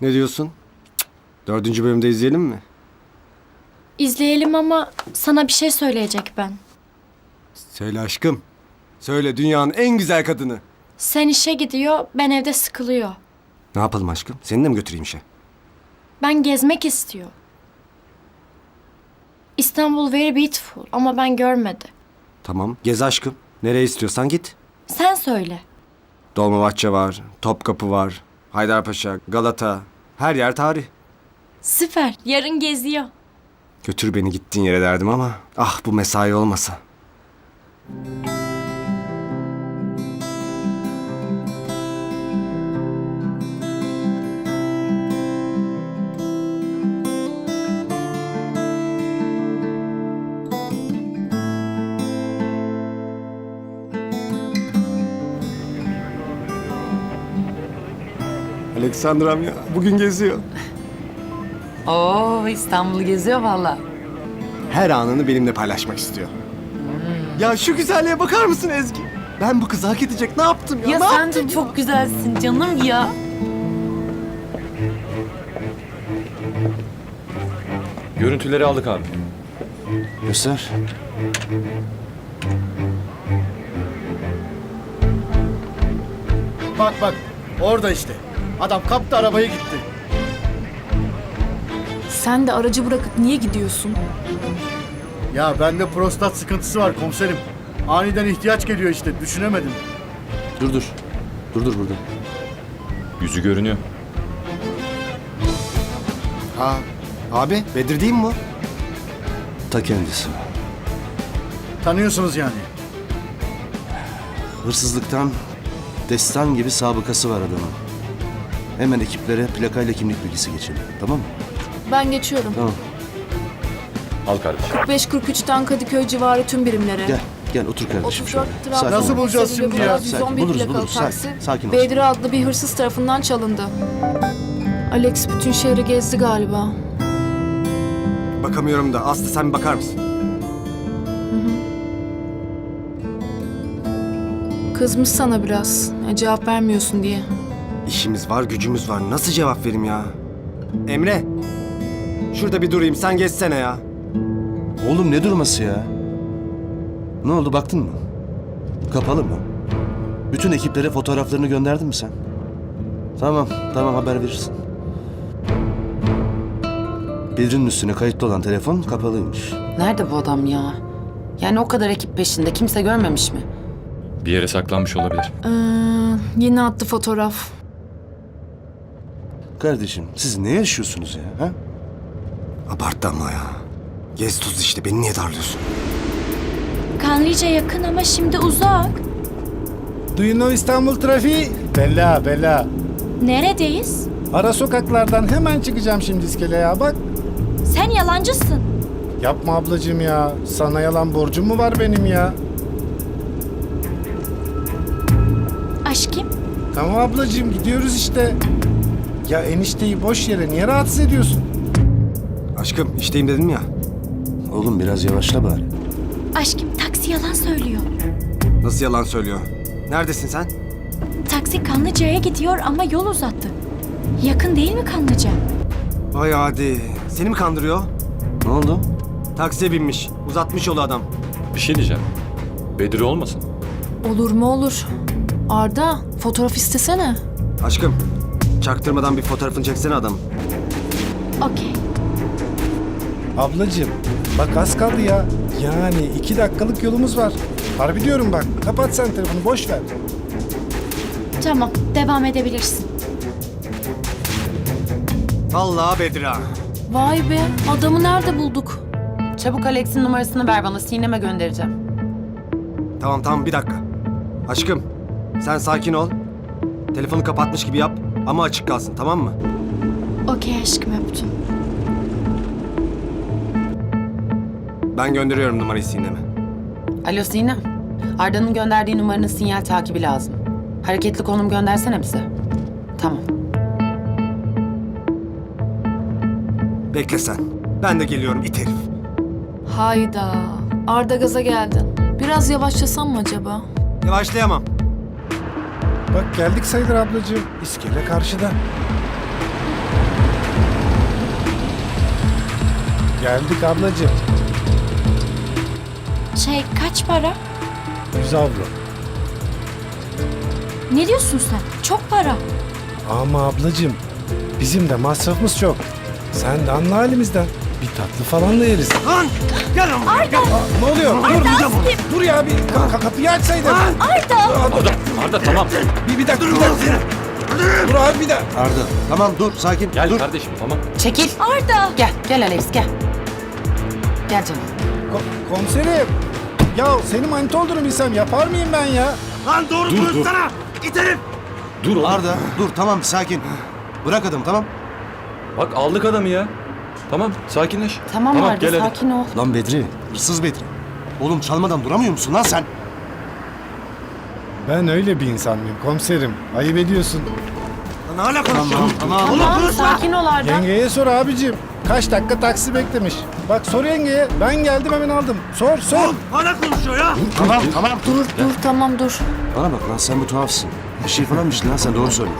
Ne diyorsun? Cık, Dördüncü bölümde izleyelim mi? İzleyelim ama sana bir şey söyleyecek ben. Söyle aşkım. Söyle dünyanın en güzel kadını. Sen işe gidiyor, ben evde sıkılıyor. Ne yapalım aşkım? Seni de mi götüreyim işe? Ben gezmek istiyor. İstanbul very beautiful ama ben görmedi. Tamam. Gez aşkım. Nereye istiyorsan git. Sen söyle. Dolmabahçe var, Topkapı var, Haydarpaşa, Galata. Her yer tarih. Süper. Yarın geziyor. Götür beni gittiğin yere derdim ama ah bu mesai olmasa. Aleksandram ya bugün geziyor. Oo İstanbul'u geziyor valla. her anını benimle paylaşmak istiyor. Ya şu güzelliğe bakar mısın Ezgi? Ben bu kızı hak edecek ne yaptım ya? Ya ne sen yaptım? de çok güzelsin canım ya. Görüntüleri aldık abi. Göster. Bak bak orada işte. Adam kaptı arabayı gitti. Sen de aracı bırakıp niye gidiyorsun? Ya bende prostat sıkıntısı var komiserim. Aniden ihtiyaç geliyor işte düşünemedim. Dur dur. Dur dur burada. Yüzü görünüyor. Ha, abi Bedir değil mi bu? Ta kendisi. Tanıyorsunuz yani. Hırsızlıktan destan gibi sabıkası var adamın. Hemen ekiplere plakayla kimlik bilgisi geçelim. Tamam mı? Ben geçiyorum. Tamam. Al kardeşim. 543'ten Kadıköy civarı tüm birimlere. Gel. Gel otur kardeşim 34 şöyle. Trabzon Nasıl ol. bulacağız şimdi ya? Sakin, 111 buluruz, plakalı buluruz. taksi. Sakin, sakin ol. Adlı bir hırsız tarafından çalındı. Alex bütün şehri gezdi galiba. Bakamıyorum da Aslı sen bir bakar mısın? Kızmış sana biraz. E, cevap vermiyorsun diye. İşimiz var gücümüz var nasıl cevap vereyim ya? Emre. Şurada bir durayım sen geçsene ya. Oğlum ne durması ya? Ne oldu baktın mı? Kapalı mı? Bütün ekiplere fotoğraflarını gönderdin mi sen? Tamam, tamam haber verirsin. Bedri'nin üstüne kayıtlı olan telefon kapalıymış. Nerede bu adam ya? Yani o kadar ekip peşinde kimse görmemiş mi? Bir yere saklanmış olabilir. Ee, yeni attı fotoğraf. Kardeşim siz ne yaşıyorsunuz ya? Ha? Abarttı ama ya. Gez tuz işte beni niye darlıyorsun? Kanlıca yakın ama şimdi uzak. Do you know İstanbul trafiği? Bella, bella. Neredeyiz? Ara sokaklardan hemen çıkacağım şimdi iskeleye bak. Sen yalancısın. Yapma ablacığım ya. Sana yalan borcum mu var benim ya? Aşkım, Tamam ablacığım gidiyoruz işte. Ya enişteyi boş yere niye rahatsız ediyorsun? Aşkım işteyim dedim ya. Oğlum biraz yavaşla bari. aşkım taksi yalan söylüyor. Nasıl yalan söylüyor? Neredesin sen? Taksi Kanlıca'ya gidiyor ama yol uzattı. Yakın değil mi Kanlıca? Ay hadi. Seni mi kandırıyor? Ne oldu? Taksiye binmiş. Uzatmış yolu adam. Bir şey diyeceğim. Bedri olmasın? Olur mu olur. Arda fotoğraf istesene. Aşkım çaktırmadan bir fotoğrafını çeksene adam. Okey. Ablacığım bak az kaldı ya. Yani iki dakikalık yolumuz var. Harbi diyorum bak. Kapat sen telefonu boş ver. Tamam, devam edebilirsin. Vallahi Bedir ha. Vay be adamı nerede bulduk? Çabuk Alex'in numarasını ver bana Sinem'e göndereceğim. Tamam tamam bir dakika. Aşkım sen sakin ol. Telefonu kapatmış gibi yap ama açık kalsın tamam mı? Okey aşkım öptüm. Ben gönderiyorum numarayı Sinem'e. Alo Sinem. Arda'nın gönderdiği numaranın sinyal takibi lazım. Hareketli konum göndersene bize. Tamam. Bekle sen. Ben de geliyorum it herif. Hayda. Arda gaza geldin. Biraz yavaşlasam mı acaba? Yavaşlayamam. Bak geldik sayılır ablacığım. İskele karşıda. Geldik ablacığım. Şey kaç para? Yüz abla. Ne diyorsun sen? Çok para. Ama ablacığım bizim de masrafımız çok. Sen de anla halimizden. Bir tatlı falan da yeriz. Lan! Gel ama! Arda! Ne oluyor? dur, dur ya bir ka- ka- kapıyı açsaydın. Arda! Arda, Arda tamam. Bir, bir dakika, bir dakika. Dur abi bir dakika. Arda tamam dur sakin. Gel dur. kardeşim tamam. Çekil. Arda! Gel, gel Alex gel. Gel canım. Ko- komiserim. Ya senin manita olduğunu bilsem yapar mıyım ben ya? Lan doğru Dur, dur. sana! İterim! Dur oğlum. Arda dur tamam sakin. Bırak adamı tamam. Bak aldık adamı ya. Tamam sakinleş. Tamam, Arda gel hadi. sakin ol. Lan Bedri, hırsız Bedri. Oğlum çalmadan duramıyor musun lan sen? Ben öyle bir insan mıyım komiserim? Ayıp ediyorsun. Lan hala konuşuyorsun. tamam. Tamam sakin ol Arda. Yengeye sor abicim. Kaç dakika taksi beklemiş. Bak sor yengeye. Ben geldim hemen aldım. Sor sor. Hala konuşuyor ya! Tamam tamam. Dur dur tamam dur. Bana bak lan sen bu tuhafsın. Bir şey falan mı içtin lan sen doğru söyle.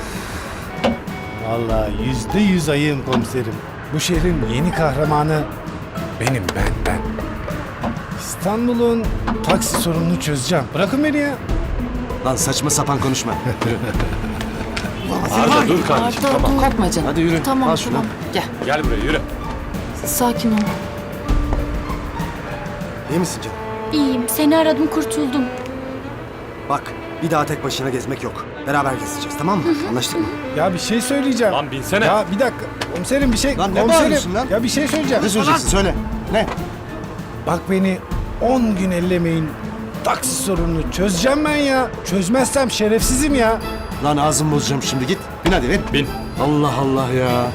Vallahi yüzde yüz ayığım komiserim. Bu şehrin yeni kahramanı benim ben ben. İstanbul'un taksi sorununu çözeceğim. Bırakın beni ya. Lan saçma sapan konuşma. Arda dur kardeşim Arda tamam. dur. Korkma canım. Hadi yürü. Tamam Al şunu. tamam. Gel. Gel buraya yürü. Sakin ol. İyi misin canım? İyiyim. Seni aradım kurtuldum. Bak bir daha tek başına gezmek yok. Beraber gezeceğiz tamam mı? Anlaştık mı? Ya bir şey söyleyeceğim. Lan binsene. Ya bir dakika. Komiserim bir şey. Lan ne komiserim. bağırıyorsun lan? Ya bir şey söyleyeceğim. Ne söyleyeceksin söyle. Ne? Bak beni 10 gün ellemeyin. Taksi sorununu çözeceğim ben ya. Çözmezsem şerefsizim ya. Lan ağzımı bozacağım şimdi git. Bin hadi bin. Bin. Allah Allah ya.